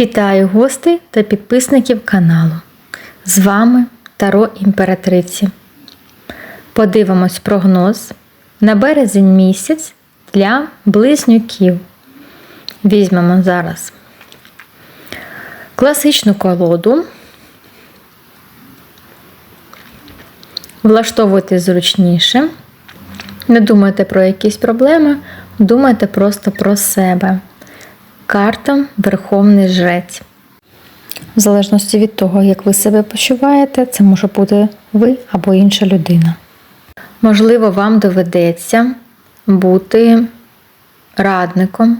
Вітаю гостей та підписників каналу. З вами Таро Імператриці. Подивимось прогноз на березень місяць для близнюків. Візьмемо зараз класичну колоду. Влаштовуйте зручніше. Не думайте про якісь проблеми, думайте просто про себе. Карта Верховний Жрець. В залежності від того, як ви себе почуваєте, це може бути ви або інша людина. Можливо, вам доведеться бути радником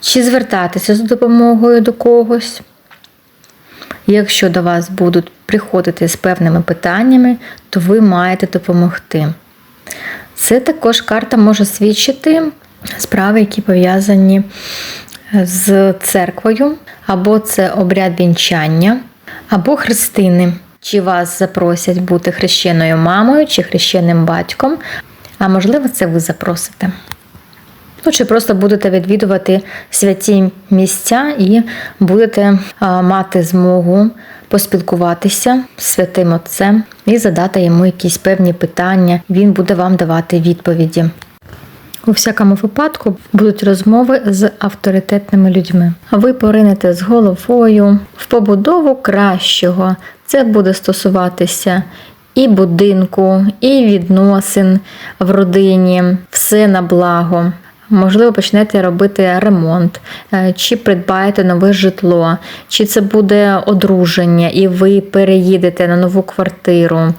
чи звертатися за допомогою до когось. Якщо до вас будуть приходити з певними питаннями, то ви маєте допомогти. Це також карта може свідчити справи, які пов'язані з церквою, або це обряд вінчання, або хрестини. Чи вас запросять бути хрещеною мамою чи хрещеним батьком, а можливо, це ви запросите. Ну, чи просто будете відвідувати святі місця і будете а, мати змогу поспілкуватися з святим Отцем і задати йому якісь певні питання. Він буде вам давати відповіді. У всякому випадку будуть розмови з авторитетними людьми. Ви поринете з головою в побудову кращого. Це буде стосуватися і будинку, і відносин в родині, все на благо. Можливо, почнете робити ремонт, е, чи придбаєте нове житло, чи це буде одруження, і ви переїдете на нову квартиру,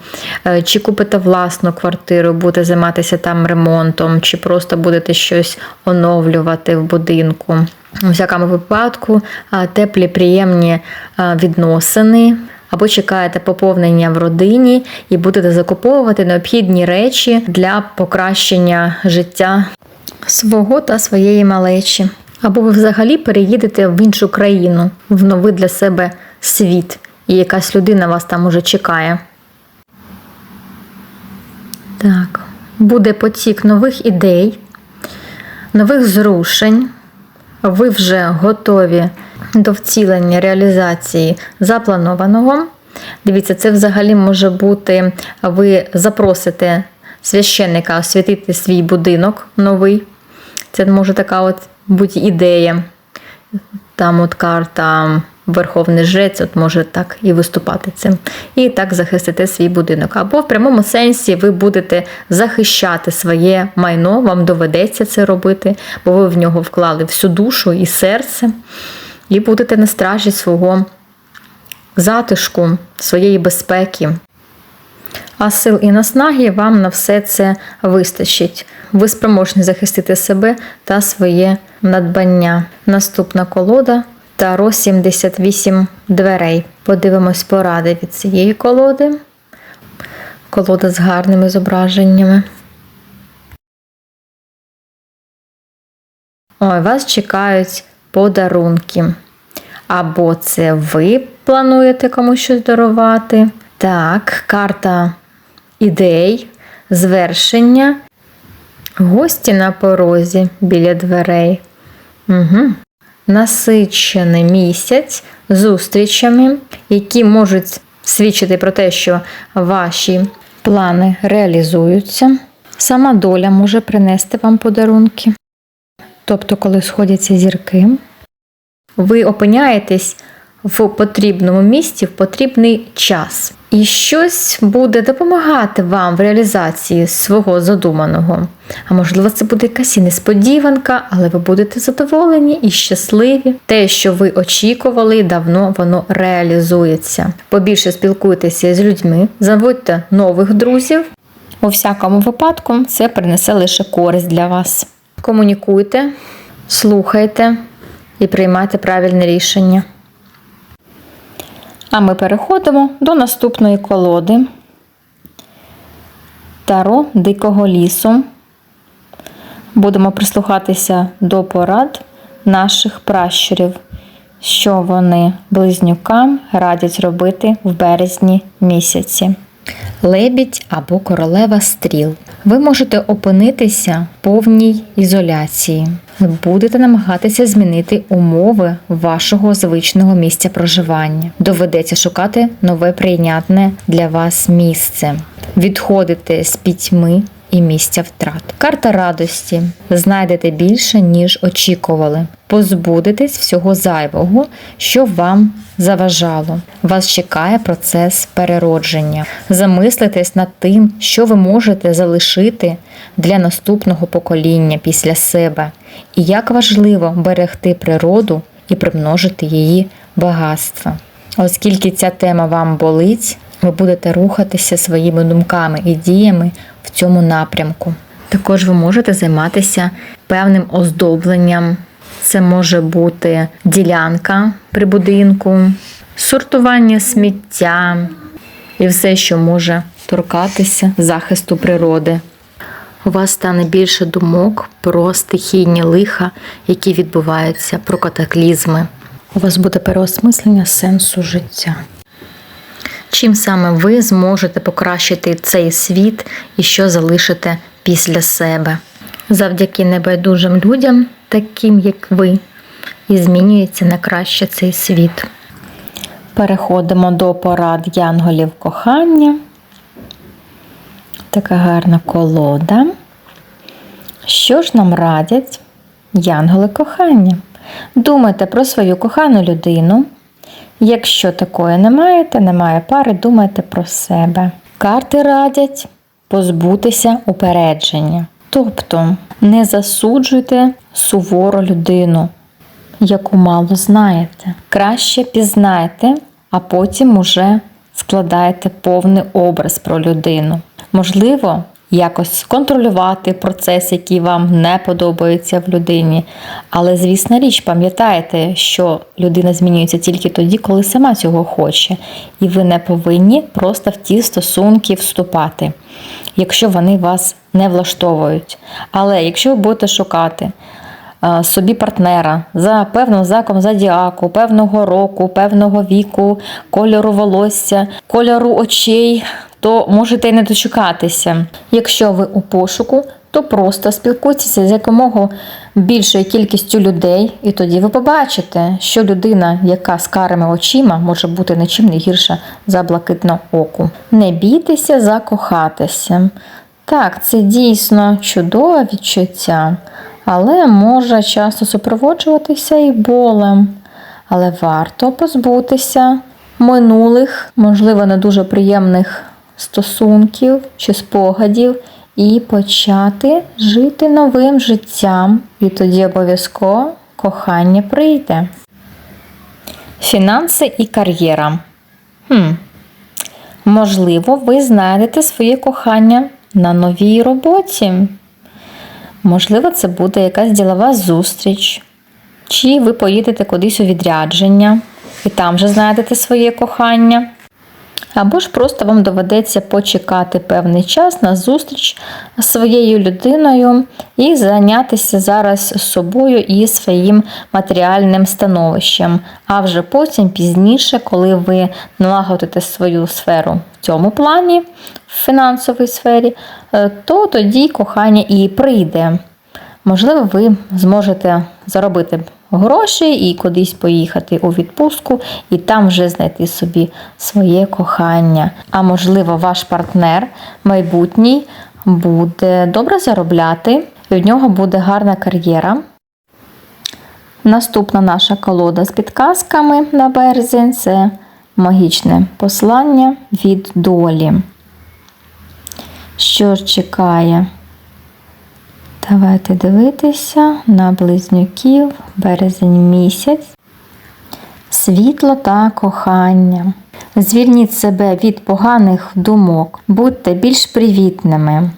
е, чи купите власну квартиру, будете займатися там ремонтом, чи просто будете щось оновлювати в будинку. У всякому випадку, е, теплі, приємні відносини. Або чекаєте поповнення в родині і будете закуповувати необхідні речі для покращення життя свого та своєї малечі. Або ви взагалі переїдете в іншу країну, в новий для себе світ, і якась людина вас там уже чекає. Так, буде потік нових ідей, нових зрушень. Ви вже готові до втілення реалізації запланованого. Дивіться, це взагалі може бути, ви запросите священника освятити свій будинок новий. Це може така от бути ідея. Там от карта Верховний Жрець, от може так і виступати цим. І так захистите свій будинок. Або в прямому сенсі ви будете захищати своє майно, вам доведеться це робити, бо ви в нього вклали всю душу і серце, і будете на стражі свого затишку, своєї безпеки. А сил і наснаги вам на все це вистачить. Ви спроможні захистити себе та своє надбання. Наступна колода Таро 78 дверей. Подивимось поради від цієї колоди. Колода з гарними зображеннями. Ой, вас чекають подарунки. Або це ви плануєте комусь щось дарувати. Так, карта ідей, звершення, гості на порозі біля дверей. Угу. Насичений місяць зустрічами, які можуть свідчити про те, що ваші плани реалізуються. Сама доля може принести вам подарунки. Тобто, коли сходяться зірки, ви опиняєтесь в потрібному місці в потрібний час. І щось буде допомагати вам в реалізації свого задуманого. А можливо, це буде якась і несподіванка, але ви будете задоволені і щасливі. Те, що ви очікували, давно воно реалізується. Побільше спілкуйтеся з людьми, заводьте нових друзів. У всякому випадку це принесе лише користь для вас. Комунікуйте, слухайте і приймайте правильне рішення. А ми переходимо до наступної колоди Таро Дикого лісу. Будемо прислухатися до порад наших пращурів, що вони близнюкам радять робити в березні місяці. Лебідь або королева стріл. Ви можете опинитися в повній ізоляції. Ви будете намагатися змінити умови вашого звичного місця проживання. Доведеться шукати нове прийнятне для вас місце, відходите з пітьми і місця втрат. Карта радості. Знайдете більше, ніж очікували. Позбудетесь всього зайвого, що вам заважало. Вас чекає процес переродження. Замислитесь над тим, що ви можете залишити для наступного покоління після себе, і як важливо берегти природу і примножити її багатства. Оскільки ця тема вам болить, ви будете рухатися своїми думками і діями цьому напрямку. Також ви можете займатися певним оздобленням. Це може бути ділянка при будинку, сортування сміття і все, що може торкатися захисту природи. У вас стане більше думок про стихійні лиха, які відбуваються, про катаклізми. У вас буде переосмислення сенсу життя. Чим саме ви зможете покращити цей світ і що залишите після себе? Завдяки небайдужим людям, таким як ви, і змінюється на краще цей світ. Переходимо до порад янголів кохання. Така гарна колода. Що ж нам радять янголи кохання? Думайте про свою кохану людину. Якщо такої не маєте, немає пари, думайте про себе. Карти радять позбутися упередження. Тобто не засуджуйте суворо людину, яку мало знаєте. Краще пізнайте, а потім уже складайте повний образ про людину. Можливо, якось контролювати процес, який вам не подобається в людині. Але, звісна річ, пам'ятайте, що людина змінюється тільки тоді, коли сама цього хоче. І ви не повинні просто в ті стосунки вступати, якщо вони вас не влаштовують. Але якщо ви будете шукати, е, Собі партнера за певним знаком зодіаку, певного року, певного віку, кольору волосся, кольору очей, то можете й не дочекатися. Якщо ви у пошуку, то просто спілкуйтеся з якомога більшою кількістю людей, і тоді ви побачите, що людина, яка з карими очима, може бути нічим не гірша за блакитну оку. Не бійтеся закохатися. Так, це дійсно чудове відчуття, але може часто супроводжуватися і болем. Але варто позбутися минулих, можливо, не дуже приємних стосунків чи спогадів і почати жити новим життям. І тоді обов'язково кохання прийде. Фінанси і кар'єра. Хм. Можливо, ви знайдете своє кохання на новій роботі. Можливо, це буде якась ділова зустріч. Чи ви поїдете кудись у відрядження і там же знайдете своє кохання. Або ж просто вам доведеться почекати певний час на зустріч з своєю людиною і зайнятися зараз собою і своїм матеріальним становищем. А вже потім пізніше, коли ви налагодите свою сферу в цьому плані, в фінансовій сфері, е, то тоді кохання і прийде. Можливо, ви зможете заробити гроші і кудись поїхати у відпустку, і там вже знайти собі своє кохання. А можливо, ваш партнер майбутній буде добре заробляти, і в нього буде гарна кар'єра. Наступна наша колода з підказками на березень це магічне послання від долі. Що ж чекає? Давайте дивитися на близнюків, березень місяць, світло та кохання. Звільніть себе від поганих думок, будьте більш привітними,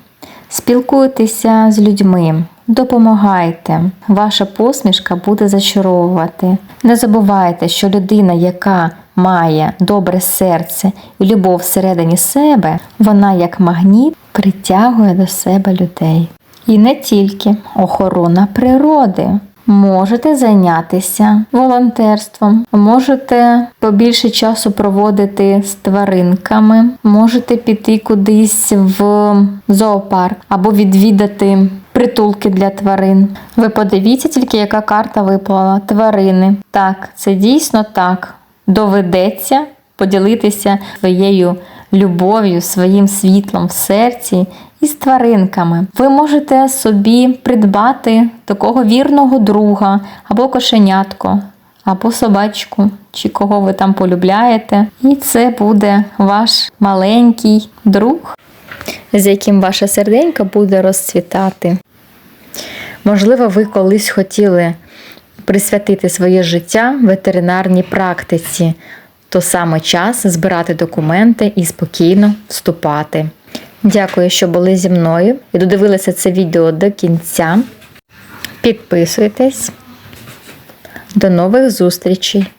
спілкуйтеся з людьми, допомагайте. Ваша посмішка буде зачаровувати. Не забувайте, що людина, яка має добре серце і любов всередині себе, вона як магніт притягує до себе людей. І не тільки охорона природи. Можете зайнятися волонтерством, можете побільше часу проводити з тваринками, можете піти кудись в зоопарк або відвідати притулки для тварин. Ви подивіться тільки, яка карта випала. Тварини. Так, це дійсно так. Доведеться поділитися своєю любов'ю, своїм світлом в серці із тваринками. Ви можете собі придбати такого вірного друга або кошенятко, або собачку, чи кого ви там полюбляєте. І це буде ваш маленький друг, з яким ваше серденько буде розцвітати. Можливо, ви колись хотіли присвятити своє життя ветеринарній практиці, то саме час збирати документи і спокійно вступати. Дякую, що були зі мною і додивилися це відео до кінця. Підписуйтесь. До нових зустрічей!